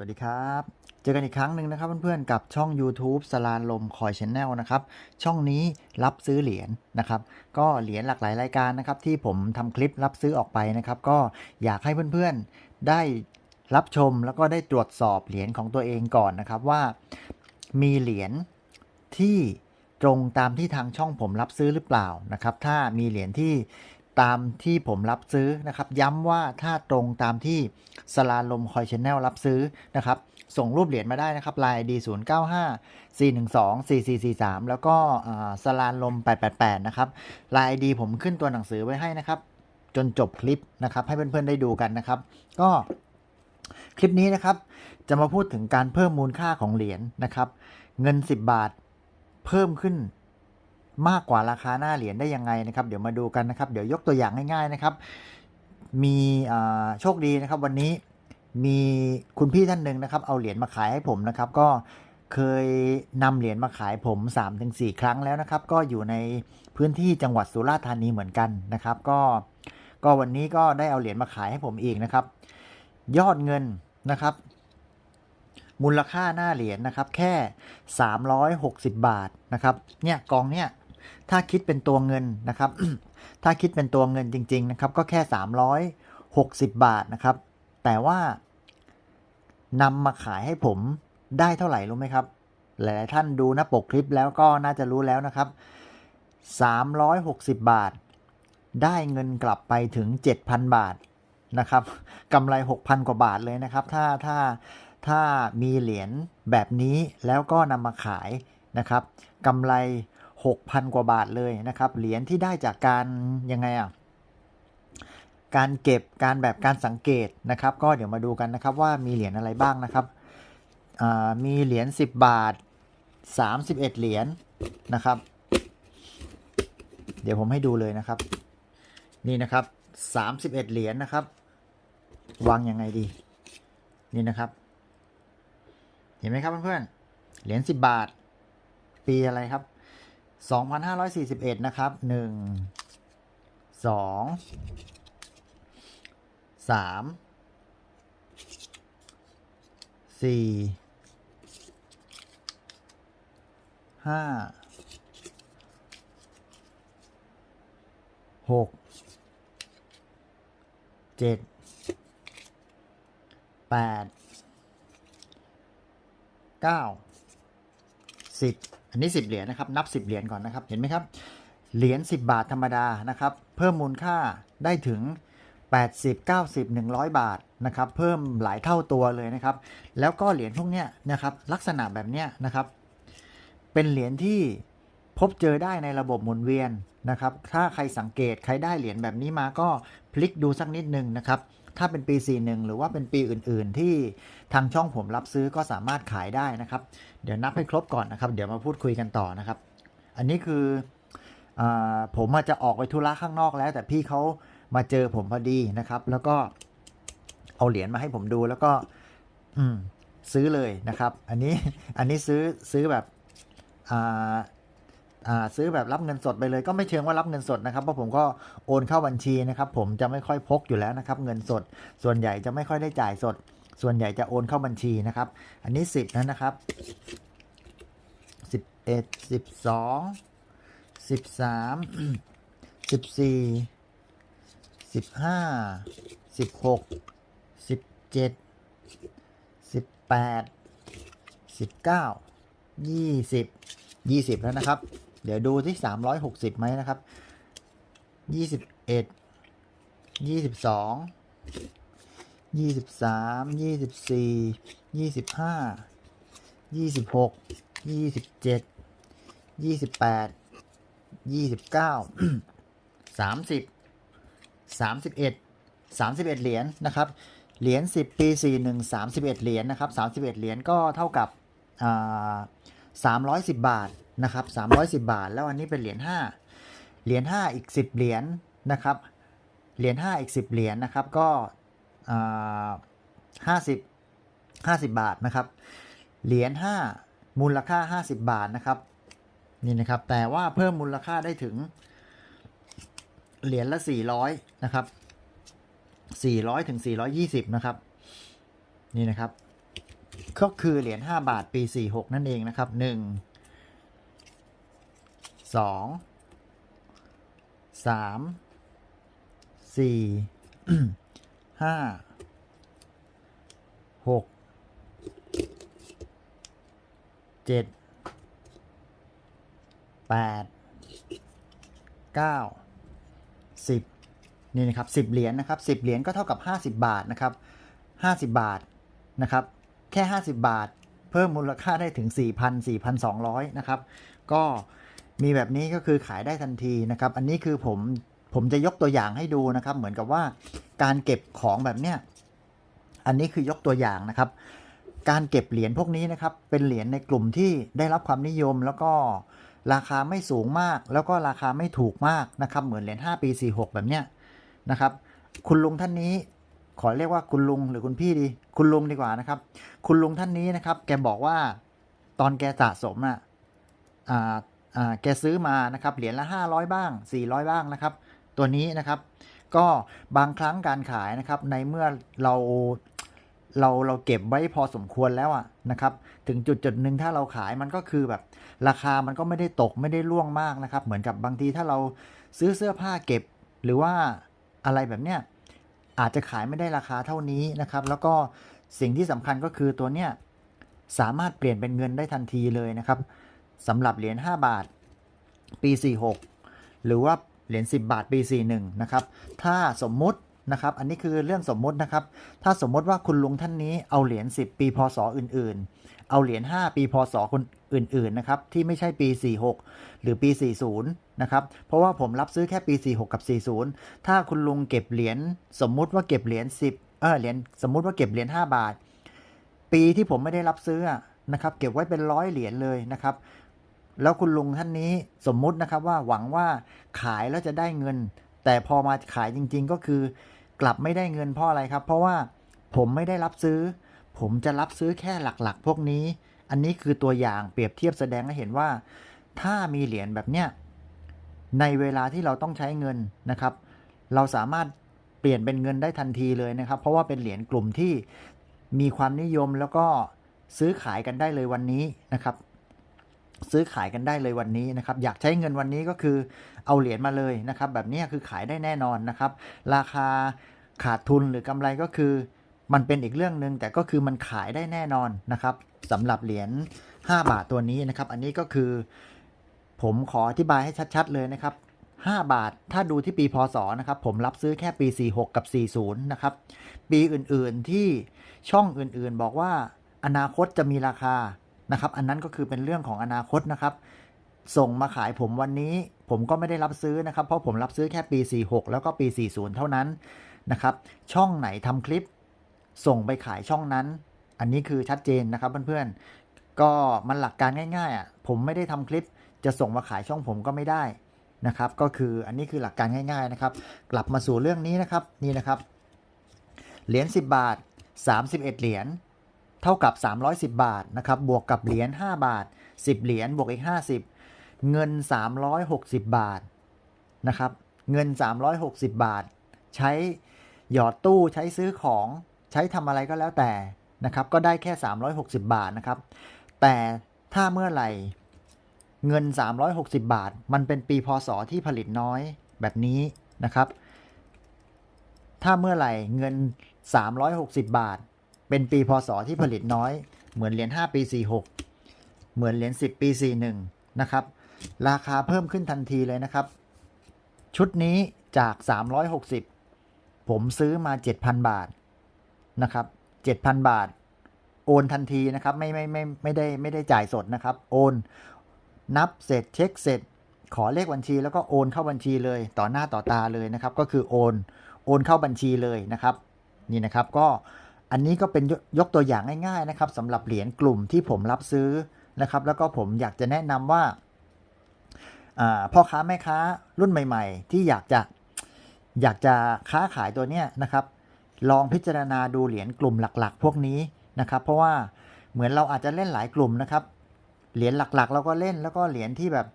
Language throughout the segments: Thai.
วัสดีครับ เจอกันอีกครั้งหนึ่งนะครับเพื่อนๆกับช่อง YouTube สลานลมคอยชแนลนะครับ ช่องนี้รับซื้อเหรียญนะครับ ก็เหรียญหลากหลายรายการนะครับ ที่ผมทำคลิปรับซื้อออกไปนะครับ ก็อยากให้เพื่อนๆได้รับชมแล้วก็ได้ตรวจสอบเหรียญของตัวเองก่อนนะครับว่ามีเหรียญที่ตรงตามที่ทางช่องผมรับซื้อหรือเปล่านะครับ ถ้ามีเหรียญที่ ตามที่ผมรับซื้อนะครับ ย้ำว่าถ้าตรงตามที่สลาลมคอยชแนลรับซื้อนะครับ ส่งรูปเหรียญมาได้นะครับลายดี0 9 5 4 1 2 4 4 4 3แล้วก็สลาลม888นะครับลายดีผมขึ้นตัวหนังสือไว้ให้นะครับ จนจบคลิปนะครับ ให้เพื่อนๆได้ดูกันนะครับ ก็คลิปนี้นะครับ จะมาพูดถึงการเพิ่มมูลค่าของเหรียญนะครับ เงิน 10 บาทเพิ่มขึ้น มากกว่าราคาหน้าเหรียญได้ยังไงนะครับ เดี๋ยวมาดูกันนะครับ เดี๋ยวยกตัวอย่างง่ายๆนะครับ มีโชคดีนะครับ วันนี้มีคุณพี่ท่านหนึ่งนะครับ เอาเหรียญมาขายให้ผมนะครับ ก็เคยนำเหรียญมาขายผม 3-4 ครั้งแล้วนะครับ ก็อยู่ในพื้นที่จังหวัดสุราษฎร์ธานีเหมือนกันนะครับ ก็ก็วันนี้ก็ได้เอาเหรียญมาขายให้ผมอีกนะครับ ยอดเงินนะครับ มูลค่าหน้าเหรียญนะครับ แค่ 360 บาทนะครับ เนี่ยกองเนี่ย ถ้าคิดเป็นตัวเงินนะครับ ถ้าคิดเป็นตัวเงินจริง ๆ นะครับ ก็แค่ 360 บาทนะครับ แต่ว่านำมาขายให้ผมได้เท่าไหร่รู้ไหมครับ หลายๆท่านดูหน้าปกคลิปแล้วก็น่าจะรู้แล้วนะครับ 360 บาท ได้เงินกลับไปถึง 7,000 บาทนะครับกำไร 6,000 กว่าบาทเลยนะครับ ถ้าถ้าถ้ามีเหรียญแบบนี้แล้วก็นำมาขายนะครับกำไร 6,000 กว่าบาทเลยนะครับเหรียญที่ได้จากการยังไงอะการเก็บการแบบการสังเกตนะครับ ก็เดี๋ยวมาดูกันนะครับว่ามีเหรียญอะไรบ้างนะครับมีเหรียญ10 บาท 31 เหรียญนะครับ เดี๋ยวผมให้ดูเลยนะครับ นี่นะครับ 31 เหรียญนะครับ วางยังไงดี นี่นะครับ เห็นไหมครับเพื่อนๆเหรียญ10 บาท ปีอะไรครับ 2541 นะครับ 1 2 3 4 5 6 7 8 9 10 อันนี้สิบเหรียญนะครับ นับสิบเหรียญก่อนนะครับ เห็นไหมครับ เหรียญ 10 บาทธรรมดานะครับ เพิ่มมูลค่าได้ถึง 80 90 100 บาทนะครับ เพิ่มหลายเท่าตัวเลยนะครับ แล้วก็เหรียญพวกเนี้ยนะครับ ลักษณะแบบเนี้ยนะครับ เป็นเหรียญที่พบเจอได้ในระบบหมุนเวียนนะครับ ถ้าใครสังเกตใครได้เหรียญแบบนี้มาก็พลิกดูสักนิดนึงนะครับ ถ้าเป็นปี 41 หรือว่าเป็นปีอื่น ๆ ที่ทางช่องผมรับซื้อก็สามารถขายได้นะครับ เดี๋ยวนับให้ครบก่อนนะครับ เดี๋ยวมาพูดคุยกันต่อนะครับ อันนี้คืออผมอาจจะออกไปธุระข้างนอกแล้ว แต่พี่เขามาเจอผมพอดีนะครับ แล้วก็เอาเหรียญมาให้ผมดูแล้วก็อืซื้อเลยนะครับ อันนี้อันนี้ซื้อซื้อแบบ ซื้อแบบรับเงินสดไปเลย ก็ไม่เชิงว่ารับเงินสดนะครับเพราะผมก็โอนเข้าบัญชีนะครับ ผมจะไม่ค่อยพกอยู่แล้วนะครับ เงินสด ส่วนใหญ่จะไม่ค่อยได้จ่ายสด ส่วนใหญ่จะโอนเข้าบัญชีนะครับ อันนี้สิบนั้นนะครับสิบเอ็ดสิบสองสิบสามสิบสี่สิบห้าสิบหกสิบเจ็ดสิบแปดสิบเก้ายี่สิบยี่สิบแล้วนะครับ เดี๋ยวดูที่สามร้อยหกสิบไหมนะครับยี่สิบเอ็ดยี่สิบสองยี่สิบสามยี่สิบสี่ยี่สิบห้ายี่สิบหกยี่สิบเจ็ดยี่สิบแปดยี่สิบเก้าสามสิบสามสิบเอ็ดสามสิบเอ็ดเหรียญนะครับ เหรียญสิบปีสี่หนึ่งสามสิบเอ็ดเหรียญนะครับสามสิบเอ็ดเหรียญก็เท่ากับสามร้อยสิบบาท นะครับสามร้อยสิบบาท แล้วอันนี้เป็นเหรียญห้าเหรียญห้าอีกสิบเหรียญนะครับ เหรียญห้าอีกสิบเหรียญนะครับ ก็ห้าสิบห้าสิบบาทนะครับ เหรียญห้ามูลค่าห้าสิบบาทนะครับ นี่นะครับ แต่ว่าเพิ่มมูลค่าได้ถึง เหรียญละ400นะครับ400ถึง420นะครับ นี่นะครับ ก็คือเหรียญ5บาทปี46นั่นเองนะครับ 1 2 3 4 5 6 7 8 9 10นี่นะครับ10เหรียญนะครับ10เหรียญก็เท่ากับ50บาทนะครับ50บาทนะครับ แค่50บาท เพิ่มมูลค่าได้ถึง4,000 4,200นะครับ ก็ มีแบบนี้ก็คือขายได้ทันทีนะครับ อันนี้คือผมผมจะยกตัวอย่างให้ดูนะครับ เหมือนกับว่าการเก็บของแบบเนี้ยอันนี้คือยกตัวอย่างนะครับ การเก็บเหรียญพวกนี้นะครับ เป็นเหรียญในกลุ่มที่ได้รับความนิยมแล้วก็ราคาไม่สูงมาก แล้วก็ราคาไม่ถูกมากนะครับ เหมือนเหรียญ5ปี 46 แบบเนี้ยนะครับ คุณลุงท่านนี้ขอเรียกว่าคุณลุงหรือคุณพี่ดี คุณลุงดีกว่านะครับ คุณลุงท่านนี้นะครับ แกบอกว่าตอนแกสะสมอะอ่าอ่า แกซื้อมานะครับเหรียญละ 500 บ้าง 400 บ้างนะครับ ตัวนี้นะครับ ก็บางครั้งการขายนะครับ ในเมื่อเราเราเราเก็บไว้พอสมควรแล้วอะนะครับ ถึงจุดจุดหนึ่งถ้าเราขายมันก็คือแบบ ราคามันก็ไม่ได้ตกไม่ได้ร่วงมากนะครับ เหมือนกับบางทีถ้าเราซื้อเสื้อผ้าเก็บ หรือว่าอะไรแบบเนี้ยอาจจะขายไม่ได้ราคาเท่านี้นะครับ แล้วก็สิ่งที่สำคัญก็คือตัวเนี้ยสามารถเปลี่ยนเป็นเงินได้ทันทีเลยนะครับ สำหรับเหรียญ5บาทปี 46 หรือว่าเหรียญ10 บาทปี 41 นะครับ ถ้าสมมุตินะครับ อันนี้คือเรื่องสมมุตินะครับ ถ้าสมมติว่าคุณลุงท่านนี้เอาเหรียญ10 ปีพศอื่น ๆ เอาเหรียญ5 ปีพศคนอื่น ๆ นะครับ ที่ไม่ใช่ปี 46 หรือปี 40 นะครับ เพราะว่าผมรับซื้อแค่ปี 46 กับ 40 ถ้าคุณลุงเก็บเหรียญสมมุติว่าเก็บเหรียญ10 เออเหรียญสมมุติว่าเก็บเหรียญ5บาท ปีที่ผมไม่ได้รับซื้อนะครับ เก็บไว้เป็นร้อยเหรียญเลยนะครับ แล้วคุณลุงท่านนี้สมมุตินะครับว่าหวังว่าขายแล้วจะได้เงิน แต่พอมาขายจริง ๆ ก็คือ กลับไม่ได้เงินเพราะอะไรครับ เพราะว่าผมไม่ได้รับซื้อ ผมจะรับซื้อแค่หลักๆ พวกนี้ อันนี้คือตัวอย่างเปรียบเทียบแสดงให้เห็นว่า ถ้ามีเหรียญแบบเนี้ยในเวลาที่เราต้องใช้เงินนะครับ เราสามารถเปลี่ยนเป็นเงินได้ทันทีเลยนะครับ เพราะว่าเป็นเหรียญกลุ่มที่มีความนิยมแล้วก็ซื้อขายกันได้เลยวันนี้นะครับ ซื้อขายกันได้เลยวันนี้นะครับ อยากใช้เงินวันนี้ก็คือเอาเหรียญมาเลยนะครับ แบบนี้คือขายได้แน่นอนนะครับ ราคาขาดทุนหรือกำไรก็คือ มันเป็นอีกเรื่องหนึ่งแต่ก็คือมันขายได้แน่นอนนะครับสำหรับเหรียญ5 บาทตัวนี้นะครับ อันนี้ก็คือ ผมขออธิบายให้ชัด ๆ เลยนะครับ 5 บาทถ้าดูที่ปีพศนะครับ ผมรับซื้อแค่ปี 46 กับ 40 นะครับ ปีอื่นๆที่ช่องอื่นๆ บอกว่าอนาคตจะมีราคา นะครับ อันนั้นก็คือเป็นเรื่องของอนาคตนะครับ ส่งมาขายผมวันนี้ ผมก็ไม่ได้รับซื้อนะครับ เพราะผมรับซื้อแค่ปี 46 แล้วก็ปี 40 เท่านั้นนะครับ ช่องไหนทำคลิป ส่งไปขายช่องนั้น อันนี้คือชัดเจนนะครับเพื่อนๆ ก็มันหลักการง่ายๆอะ ผมไม่ได้ทำคลิป จะส่งมาขายช่องผมก็ไม่ได้นะครับ ก็คืออันนี้คือหลักการง่าย ๆนะครับ กลับมาสู่เรื่องนี้นะครับ นี่นะครับ เหรียญ10 บาท 31 เหรียญ เท่ากับ 310 บาทนะครับบวกกับเหรียญ5บาท 10 เหรียญบวกอีก 50 เงิน 360 บาทนะครับเงิน 360 บาท ใช้หยอดตู้ใช้ซื้อของใช้ทำอะไรก็แล้วแต่นะครับก็ได้แค่ 360 บาทนะครับ แต่ถ้าเมื่อไหร่เงิน 360 บาท มันเป็นปีพศที่ผลิตน้อยแบบนี้นะครับ ถ้าเมื่อไหร่เงิน 360 บาท เป็นปีพศที่ผลิตน้อย เหมือนเหรียญ5ปี 46 เหมือนเหรียญ10 ปี 41 นะครับ ราคาเพิ่มขึ้นทันทีเลยนะครับ ชุดนี้จาก 360 ผมซื้อมา 7,000 บาทนะครับ 7,000 บาท โอนทันทีนะครับ ไม่ไม่ไม่ไม่ได้ไม่ได้จ่ายสดนะครับ โอน นับเสร็จเช็คเสร็จ ขอเลขบัญชีแล้วก็โอนเข้าบัญชีเลยต่อหน้าต่อตาเลยนะครับ ก็คือโอน โอนเข้าบัญชีเลยนะครับ นี่นะครับก็ อันนี้ก็เป็นยกยกตัวอย่างง่ายๆนะครับสำหรับเหรียญกลุ่มที่ผมรับซื้อนะครับ แล้วก็ผมอยากจะแนะนำว่าอ่าพ่อค้าแม่ค้ารุ่นใหม่ ๆ ที่อยากจะอยากจะค้าขายตัวเนี้ยนะครับ ลองพิจารณาดูเหรียญกลุ่มหลักๆ พวกนี้นะครับ เพราะว่าเหมือนเราอาจจะเล่นหลายกลุ่มนะครับ เหรียญหลักๆ เราก็เล่นแล้วก็เหรียญที่แบบ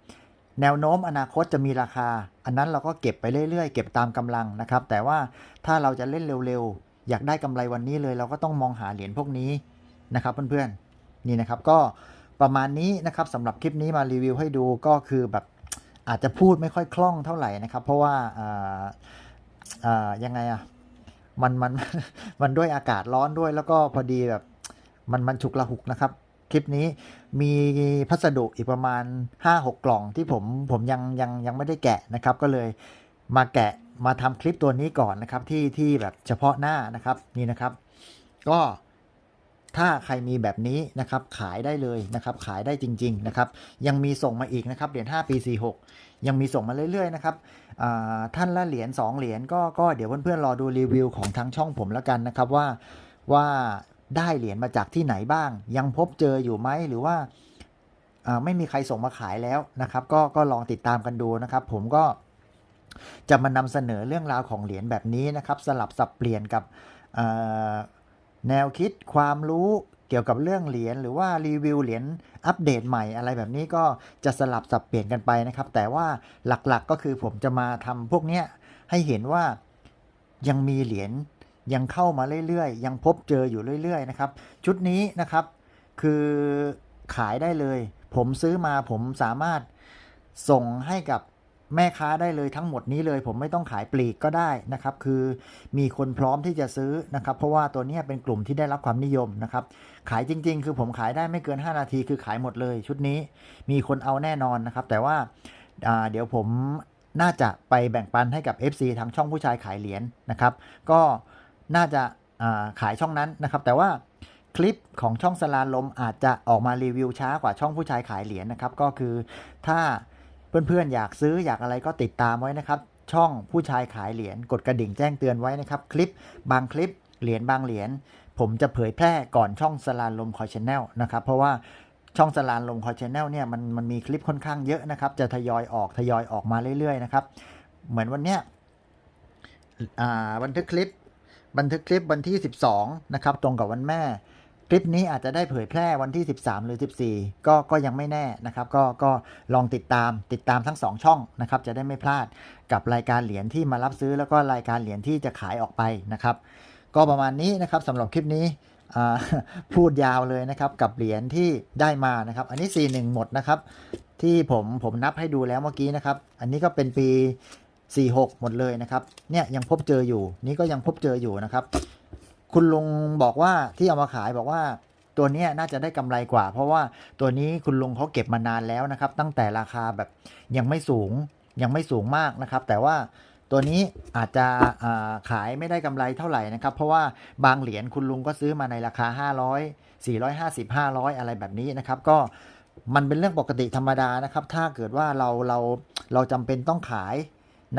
แนวโน้มอนาคตจะมีราคา อันนั้นเราก็เก็บไปเรื่อยๆ เก็บตามกำลังนะครับ แต่ว่าถ้าเราจะเล่นเร็วๆ อยากได้กำไรวันนี้เลย เราก็ต้องมองหาเหรียญพวกนี้นะครับเพื่อนๆนี่นะครับก็ประมาณนี้นะครับสำหรับคลิปนี้มารีวิวให้ดูก็คือแบบอาจจะพูดไม่ค่อยคล่องเท่าไหร่นะครับ เพราะว่าอ่าอ่ายังไงอะมันมันมันด้วยอากาศร้อนด้วยแล้วก็พอดีแบบมันมันฉุกละหุกนะครับ คลิปนี้มีพัสดุอีกประมาณ 5-6 กล่องที่ผมผมยังยังยังไม่ได้แกะนะครับ ก็เลยมาแกะ มาทำคลิปตัวนี้ก่อนนะครับที่ที่แบบเฉพาะหน้านะครับนี่นะครับ ก็ถ้าใครมีแบบนี้นะครับขายได้เลยนะครับขายได้จริงๆนะครับยังมีส่งมาอีกนะครับเหรียญ5ปี46 ยังมีส่งมาเรื่อยๆนะครับท่านละเหรียญ2เหรียญก็ก็เดี๋ยวเพื่อนๆรอดูรีวิวของทางช่องผมแล้วกันนะครับว่าว่าได้เหรียญมาจากที่ไหนบ้าง ยังพบเจออยู่ไหมหรือว่าไม่มีใครส่งมาขายแล้วนะครับ ก็ก็ลองติดตามกันดูนะครับ ผมก็ จะมานำเสนอเรื่องราวของเหรียญแบบนี้นะครับ สลับสับเปลี่ยนกับแนวคิดความรู้เกี่ยวกับเรื่องเหรียญหรือว่ารีวิวเหรียญอัปเดตใหม่อะไรแบบนี้ก็จะสลับสับเปลี่ยนกันไปนะครับ แต่ว่าหลักๆก็คือผมจะมาทำพวกเนี้ยให้เห็นว่ายังมีเหรียญยังเข้ามาเรื่อยๆ ยังพบเจออยู่เรื่อยๆนะครับ ชุดนี้นะครับคือขายได้เลย ผมซื้อมาผมสามารถส่งให้กับ แม่ค้าได้เลยทั้งหมดนี้เลย ผมไม่ต้องขายปลีกก็ได้นะครับ คือมีคนพร้อมที่จะซื้อนะครับ เพราะว่าตัวนี้เป็นกลุ่มที่ได้รับความนิยมนะครับ ขายจริง ๆ คือผมขายได้ไม่เกิน 5 นาที คือขายหมดเลย ชุดนี้มีคนเอาแน่นอนนะครับ แต่ว่าาเดี๋ยวผมน่าจะไปแบ่งปันให้กับ FC ทางช่องผู้ชายขายเหรียญนะครับ ก็น่าจะาขายช่องนั้นนะครับ แต่ว่าคลิปของช่องสลาลมอาจจะออกมารีวิวช้ากว่าช่องผู้ชายขายเหรียญนะครับ ก็คือถ้า เพื่อนๆอยากซื้ออยากอะไรก็ติดตามไว้นะครับ ช่องผู้ชายขายเหรียญกดกระดิ่งแจ้งเตือนไว้นะครับ คลิปบางคลิปเหรียญบางเหรียญผมจะเผยแพร่ก่อนช่องสลานลมคอยชแนลนะครับ เพราะว่าช่องสลานลมคอยชแนลเนี่ยมันมันมีคลิปค่อนข้างเยอะนะครับ จะทยอยออกทยอยออกมาเรื่อยๆนะครับ เหมือนวันเนี้ยบันทึกคลิป บันทึกคลิปวันที่ 12 นะครับ ตรงกับวันแม่ คลิปนี้อาจจะได้เผยแพร่วันที่ 13 หรือ 14 ก็ก็ยังไม่แน่นะครับก็ก็ลองติดตามติดตามทั้ง 2 ช่องนะครับจะได้ไม่พลาดกับรายการเหรียญที่มารับซื้อแล้วก็รายการเหรียญที่จะขายออกไปนะครับก็ประมาณนี้นะครับสำหรับคลิปนี้พูดยาวเลยนะครับกับเหรียญที่ได้มานะครับ อันนี้ 41 หมดนะครับ ที่ผมผมนับให้ดูแล้วเมื่อกี้นะครับ อันนี้ก็เป็นปี 46 หมดเลยนะครับเนี่ยยังพบเจออยู่ นี่ก็ยังพบเจออยู่นะครับ คุณลุงบอกว่าที่เอามาขายบอกว่าตัวนี้น่าจะได้กำไรกว่า เพราะว่าตัวนี้คุณลุงเขาเก็บมานานแล้วนะครับ ตั้งแต่ราคาแบบยังไม่สูงยังไม่สูงมากนะครับ แต่ว่าตัวนี้อาจจะขายไม่ได้กำไรเท่าไหร่นะครับ เพราะว่าบางเหรียญคุณลุงก็ซื้อมาในราคา 500 450 500 อะไรแบบนี้นะครับ ก็มันเป็นเรื่องปกติธรรมดานะครับ ถ้าเกิดว่าเราเราเราจำเป็นต้องขาย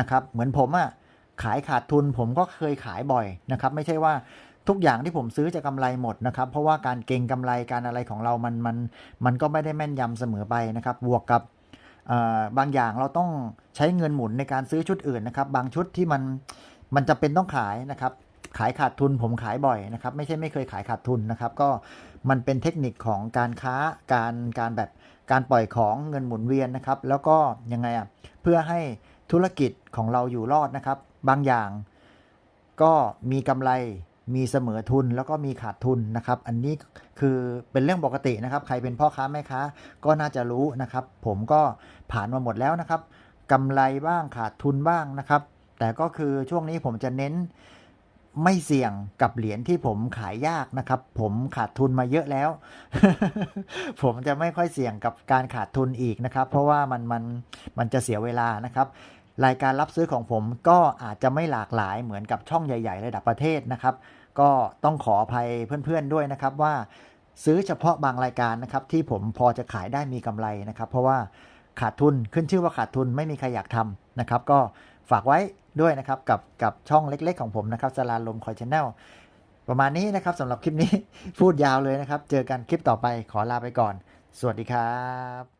นะครับ เหมือนผมอะ่ะขายขาดทุนผมก็เคยขายบ่อยนะครับ ไม่ใช่ว่า ทุกอย่างที่ผมซื้อจะกำไรหมดนะครับ เพราะว่าการเก็งกำไรการอะไรของเรามันมันมันก็ไม่ได้แม่นยำเสมอไปนะครับ บวกกับบางอย่างเราต้องใช้เงินหมุนในการซื้อชุดอื่นนะครับ บางชุดที่มันมันจะเป็นต้องขายนะครับ ขายขาดทุนผมขายบ่อยนะครับ ไม่ใช่ไม่เคยขายขาดทุนนะครับ ก็มันเป็นเทคนิคของการค้าการการแบบการปล่อยของเงินหมุนเวียนนะครับ แล้วก็ยังไงอะเพื่อให้ธุรกิจของเราอยู่รอดนะครับ บางอย่างก็มีกำไร มีเสมอทุนแล้วก็มีขาดทุนนะครับ อันนี้คือเป็นเรื่องปกตินะครับ ใครเป็นพ่อค้าแม่ค้าก็น่าจะรู้นะครับ ผมก็ผ่านมาหมดแล้วนะครับกำไรบ้างขาดทุนบ้างนะครับ แต่ก็คือช่วงนี้ผมจะเน้นไม่เสี่ยงกับเหรียญที่ผมขายยากนะครับ ผมขาดทุนมาเยอะแล้ว ผมจะไม่ค่อยเสี่ยงกับการขาดทุนอีกนะครับ เพราะว่ามันมันมันจะเสียเวลานะครับ รายการรับซื้อของผมก็อาจจะไม่หลากหลายเหมือนกับช่องใหญ่ ๆ ระดับประเทศนะครับ ก็ต้องขออภัยเพื่อนๆด้วยนะครับว่าซื้อเฉพาะบางรายการนะครับที่ผมพอจะขายได้มีกำไรนะครับ เพราะว่าขาดทุนขึ้นชื่อว่าขาดทุนไม่มีใครอยากทำนะครับ ก็ฝากไว้ด้วยนะครับกับกับช่องเล็กๆของผมนะครับสลาลมคอยชแนลประมาณนี้นะครับสำหรับคลิปนี้พูดยาวเลยนะครับ เจอกันคลิปต่อไปขอลาไปก่อน สวัสดีครับ